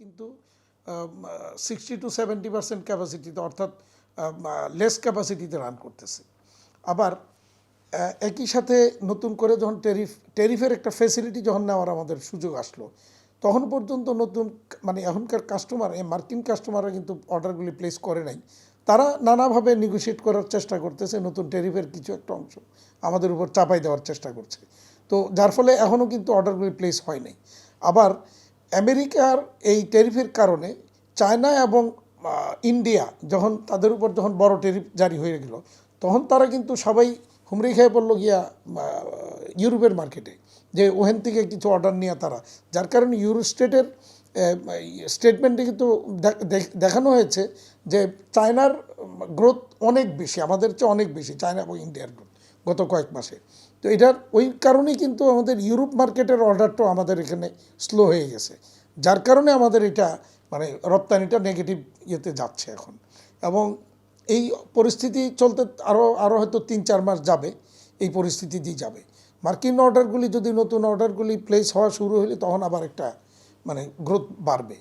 কিন্তু sixty two seventy percent ক্যাপাসিটিতে অর্থাৎ লেস ক্যাপাসিটিতে রান করতেছে। আবার একই সাথে নতুন করে যখন টেরিফ টেরিফের একটা ফেসিলিটি যখন নেওয়ার আমাদের সুযোগ আসলো, তখন পর্যন্ত নতুন মানে এখনকার কাস্টমার এই মার্কিন কাস্টমাররা কিন্তু অর্ডারগুলি প্লেস করে নাই। তারা নানাভাবে নেগোশিয়েট করার চেষ্টা করতেছে, নতুন টেরিফের কিছু একটা অংশ আমাদের উপর চাপাই দেওয়ার চেষ্টা করছে। তো যার ফলে এখনও কিন্তু অর্ডারগুলি প্লেস হয় নাই। আবার আমেরিকার এই টেরিফের কারণে চায়না এবং ইন্ডিয়া যখন তাদের উপর যখন বড় টেরিফ জারি হয়ে গেল, তখন তারা কিন্তু সবাই হুমড়ি খেয়ে পড়ল গিয়া ইউরোপের মার্কেটে যে ওখান থেকে কিছু অর্ডার নিয়ে তারা। যার কারণে ইউরো স্টেটের স্টেটমেন্টে কিন্তু দেখ- দেখ- দেখানো হয়েছে যে চায়নার গ্রোথ অনেক বেশি, আমাদের চেয়ে অনেক বেশি, চায়না এবং ইন্ডিয়ার গ্রোথ। গত কয়েক মাসে। তো এটার ওই কারণেই কিন্তু আমাদের ইউরোপ মার্কেটের অর্ডারটাও আমাদের এখানে স্লো হয়ে গেছে। যার কারণে আমাদের এটা মানে রপ্তানিটা নেগেটিভ ইয়েতে যাচ্ছে এখন। এবং এই পরিস্থিতি চলতে আরও আরও হয়তো তিন, চার মাস যাবে, এই পরিস্থিতি দিয়ে যাবে। মার্কিন অর্ডারগুলি যদি নতুন অর্ডারগুলি প্লেস হওয়া শুরু হলে তখন আবার একটা মানে গ্রোথ বাড়বে।